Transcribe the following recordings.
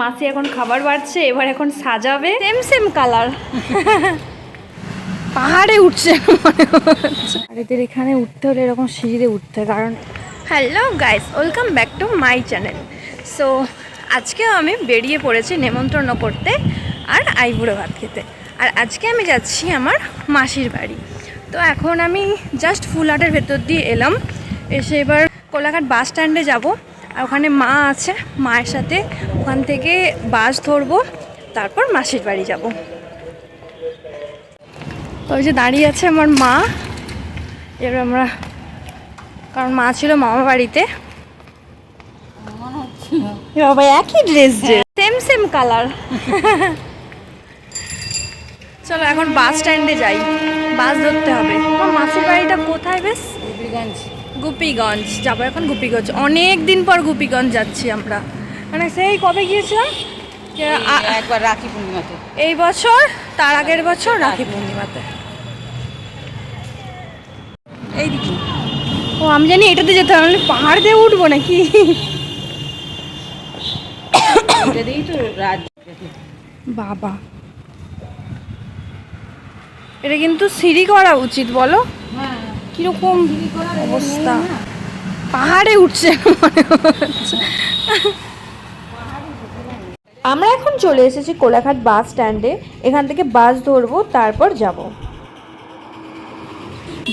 মাসি এখন খাবার বাড়ছে এবার এখন সাজাবে। সেম সেম কালার পাহাড়ে উঠছে মনে এদের এখানে উঠতে হলে এরকম সিঁড়িতে উঠতে হয় কারণ hello guys welcome back to my channel so আজকেও আমি বেরিয়ে পড়েছি নেমন্ত্রণ করতে আর আইবুড়ো ভাত খেতে। আর আজকে আমি যাচ্ছি আমার মাসির বাড়ি। তো এখন আমি জাস্ট ফুলহাটের ভেতর দিয়ে এলাম। এসে এবার কোলাঘাট বাস স্ট্যান্ডে যাব। আর ওখানে মা আছে মায়ের সাথে। ওখান থেকে বাস ধরবো তারপর মাসির বাড়ি যাব। তো ওই যে দাঁড়িয়ে আছে আমার মা। এবার আমরা কারণ মা ছিল মামা বাড়িতে। বাবা একই ড্রেস যে। সেম সেম কালার চলো এখন বাস স্ট্যান্ডে যাই। বাস ধরতে হবে। মাসির বাড়িটা কোথায় বেশ? গুপিগঞ্জ যাব এখন গুপিগঞ্জ। অনেক দিন পর গুপিগঞ্জ যাচ্ছি আমরা। মানে সেই কবে গিয়েছিলাম? একবার রাখি পূর্ণিমাতে। এই বছর তার আগের বছর রাখি পূর্ণিমাতে। এই দিকে। ও আমি জানি এটাতে যেতে হবে পাহাড় দিয়ে উঠবো নাকি? বাবা। এটা কিন্তু সিঁড়ি করা উচিত বলো? অবস্থা? পাহাড়ে উঠছে আমরা এখন চলে এসেছি কোলাঘাট বাস স্ট্যান্ডে। এখান থেকে বাস ধরবো, তারপর যাব।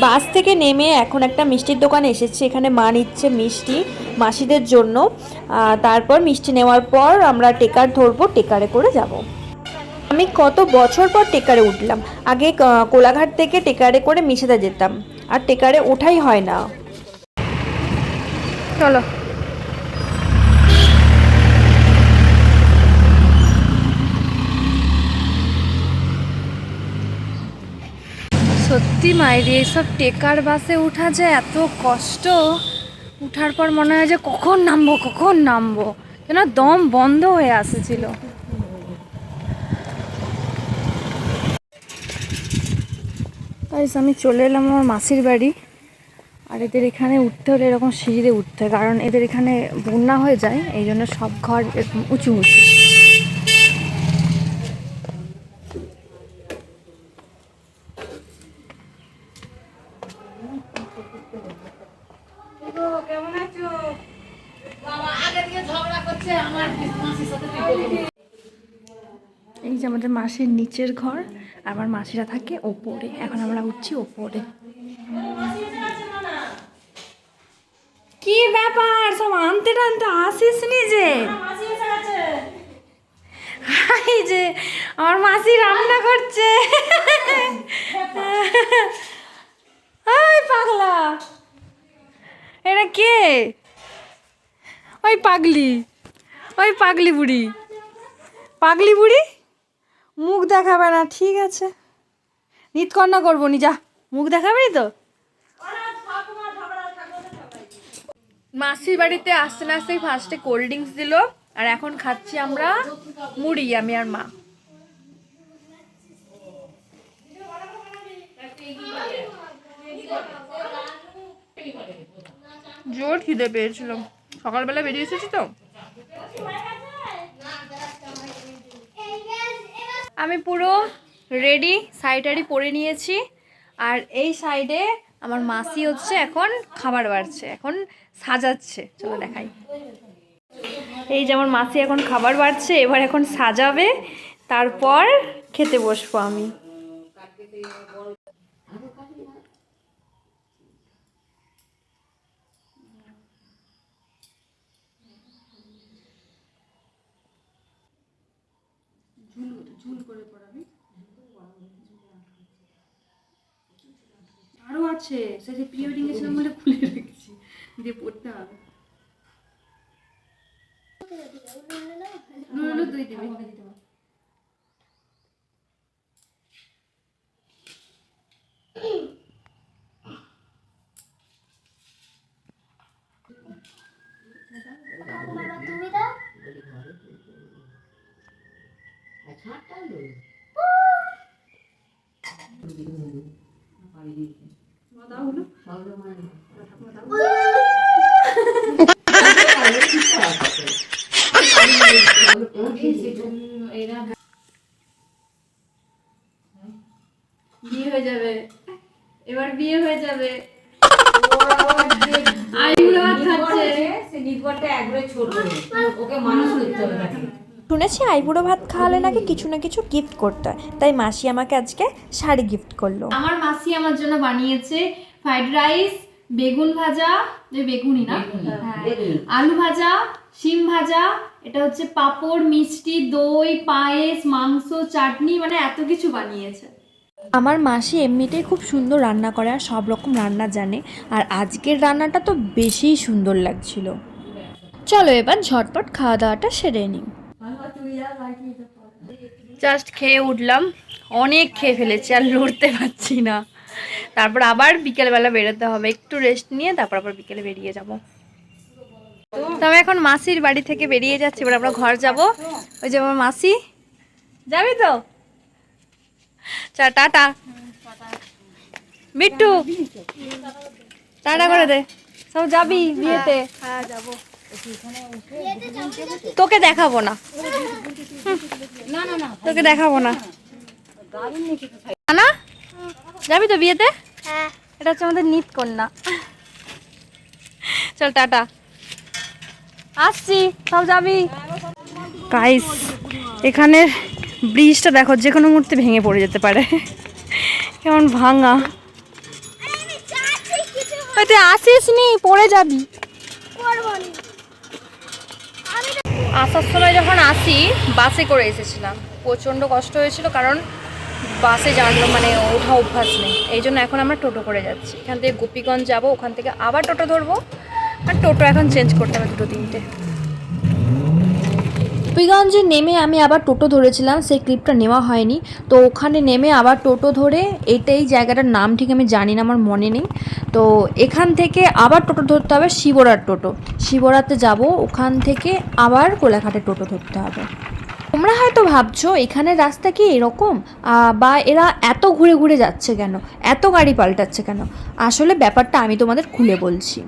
বাস থেকে নেমে এখন একটা মিষ্টির দোকানে এসেছি। এখানে মা নিচ্ছে মিষ্টি মাসিদের জন্য। তারপর মিষ্টি নেওয়ার পর আমরা টেকার ধরবো, টেকারে করে যাব। আমি কত বছর পর টেকারে উঠলাম। আগে কোলাঘাট থেকে টেকারে করে মিশেদা যেতাম। আর টেকারে ওঠাই হয় না। চলো। সত্যি মায়ের এইসব টেকার বাসে উঠা যে এত কষ্ট? উঠার পর মনে হয় যে কখন নামবো কখন নামবো? যেন দম বন্ধ হয়ে আসেছিল। গাইস আমি চলে এলাম আমার মাসির বাড়ি। আর এদের এখানে উঠতে হলে এরকম সিঁড়িতে উঠতে হয় কারণ এদের এখানে বন্যা হয়ে যায় এই জন্য সব ঘর এরকম উঁচু উঁচু। এই যে আমাদের মাসির নিচের ঘর আমার মাসিরা থাকে ওপরে, এখন আমরা উঠছি ওপরে। কি ব্যাপার? সব আনতে টানতে আসিস নি যে? যে, আমার মাসি রান্না করছে। ওই পাগলা। এটা কে? ওই পাগলি। ওই পাগলি বুড়ি। পাগলি বুড়ি? মুখ দেখাবে না, ঠিক আছে। নিতকন্যা করব নি, যা। মুখ দেখাবে তো। মাসির বাড়িতে আসতে না আসতেই ফার্স্টে কোল্ড ড্রিঙ্কস দিল, আর এখন খাচ্ছি আমরা মুড়ি, আমি আর মা। জোর খিদে পেয়েছিল। সকালবেলা বেরিয়ে এসেছি তো। আমি পুরো রেডি সাইডারি পরে নিয়েছি। আর এই সাইডে আমার মাসি হচ্ছে এখন খাবার বাড়ছে, এখন সাজাচ্ছে। চলো দেখাই। এই যেমন মাসি এখন খাবার বাড়ছে, এবার এখন সাজাবে, তারপর খেতে বসবো আমি। আরও আছে সে যে প্রি ওয়েডিং গেছিলাম বলে খুলে রেখেছি, দিয়ে পড়তে হবে। দই দিবি। বিয়ে হয়ে যাবে এবার বিয়ে হয়ে যাবে আইগুলো খাচ্ছে। সে নির্ভরটা একবারে ছোট। ওকে মানুষ করতে হবে শুনেছি আইবুড়ো ভাত খাওয়ালে নাকি কিছু না কিছু গিফট করতে হয়। তাই মাসি আমাকে আজকে শাড়ি গিফট করল। আমার মাসি আমার জন্য বানিয়েছে ফ্রাইড রাইস বেগুন ভাজা যে বেগুনি না? হ্যাঁ। আলু ভাজা শিম ভাজা এটা হচ্ছে পাঁপড় মিষ্টি দই পায়েস মাংস চাটনি মানে এত কিছু বানিয়েছে। আমার মাসি এমনিতেই খুব সুন্দর রান্না করে আর সব রকম রান্না জানে। আর আজকের রান্নাটা তো বেশিই সুন্দর লাগছিল। চলো এবার ঝটপট খাওয়া দাওয়াটা সেরে নিই। জাস্ট খেয়ে উঠলাম। অনেক খেয়ে ফেলেছি, আর লড়তে পারছি না। তারপর আবার বিকেলবেলা বেরোতে হবে, একটু রেস্ট নিয়ে তারপর আবার বিকেলে বেরিয়ে যাব। তো আমি এখন মাসির বাড়ি থেকে বেরিয়ে যাচ্ছি, এবার আমরা ঘর যাব। ওই যে আমার মাসি। যাবি তো? চা, টাটা। মিট্টু। টাটা করে দে। সব যাবি বিয়েতে? তোকে দেখাবো না। না না না। তোকে দেখাবো না। না? যাবি তো বিয়েতে? এটা হচ্ছে আমাদের নিত কন্যা। চল টাটা। আসছি সব যাবি। গাইস এখানে ব্রিজটা দেখো যে কোনো মুহূর্তে ভেঙে পড়ে যেতে পারে। কেমন ভাঙা। তুই আসিস নি পড়ে যাবি। আসার সময় যখন আসি, বাসে করে এসেছিলাম। প্রচণ্ড কষ্ট হয়েছিল কারণ বাসে জানলো মানে ওঠা অভ্যাস নেই। এই জন্য এখন আমরা টোটো করে যাচ্ছি। এখান থেকে গোপীগঞ্জ যাব, ওখান থেকে আবার টোটো ধরবো। আর টোটো এখন চেঞ্জ করতে হবে দুটো তিনটে। গোপীগঞ্জে নেমে আমি আবার টোটো ধরেছিলাম, সেই ক্লিপটা নেওয়া হয়নি। তো ওখানে নেমে আবার টোটো ধরে এটাই জায়গাটার নাম ঠিক আমি জানি না, আমার মনে নেই। তো এখান থেকে আবার টোটো ধরতে হবে, শিবরার টোটো। শিবরাতে যাব, ওখান থেকে আবার কোলাঘাটে টোটো ধরতে হবে। তোমরা হয়তো ভাবছ, এখানে রাস্তা কি এরকম? বা এরা এত ঘুরে ঘুরে যাচ্ছে কেন? এত গাড়ি পাল্টাচ্ছে কেন? আসলে ব্যাপারটা আমি তোমাদের খুলে বলছি।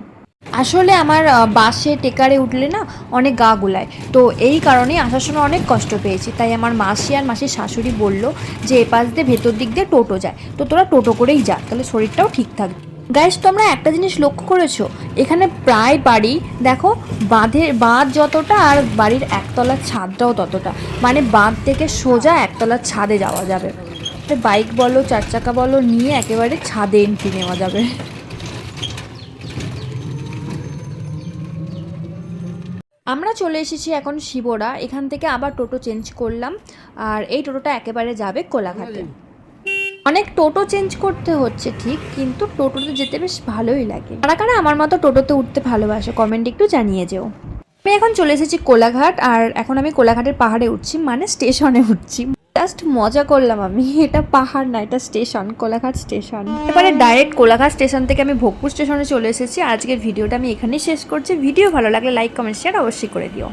আসলে আমার বাসে টেকারে উঠলে না অনেক গা গুলায়। তো এই কারণেই আসার সময় অনেক কষ্ট পেয়েছি। তাই আমার মাসি আর মাসির শাশুড়ি বলল যে, এ পাশ দিয়ে ভেতর দিক দিয়ে টোটো যায়। তো তোরা টোটো করেই যা, তাহলে শরীরটাও ঠিক থাকবে। গাইস তোমরা একটা জিনিস লক্ষ্য করেছ? এখানে প্রায় বাড়ি, দেখো বাঁধের বাঁধ যতটা আর বাড়ির একতলার ছাদটাও ততটা। মানে বাঁধ থেকে সোজা একতলার ছাদে যাওয়া যাবে। বাইক বলো চার চাকা বলো, নিয়ে একেবারে ছাদে এন্ট্রি নেওয়া যাবে আমরা চলে এসেছি এখন শিবরা। এখান থেকে আবার টোটো চেঞ্জ করলাম। আর এই টোটোটা একেবারে যাবে কোলাঘাটে। অনেক টোটো চেঞ্জ করতে হচ্ছে ঠিক, কিন্তু টোটোতে যেতে বেশ ভালোই লাগে। কারা কারা আমার মতো টোটোতে উঠতে ভালোবাসে কমেন্ট একটু জানিয়ে যেও। আমি এখন চলে এসেছি কোলাঘাট, আর এখন আমি কোলাঘাটের পাহাড়ে উঠছি মানে স্টেশনে উঠছি। জাস্ট মজা করলাম আমি। এটা পাহাড় না, এটা স্টেশন, কোলাঘাট স্টেশন। এবারে ডাইরেক্ট কোলাঘাট স্টেশন থেকে আমি ভোগপুর স্টেশনে চলে এসেছি। আজকের ভিডিওটা আমি এখানেই শেষ করছি। ভিডিও ভালো লাগলে লাইক কমেন্ট শেয়ার অবশ্যই করে দিও।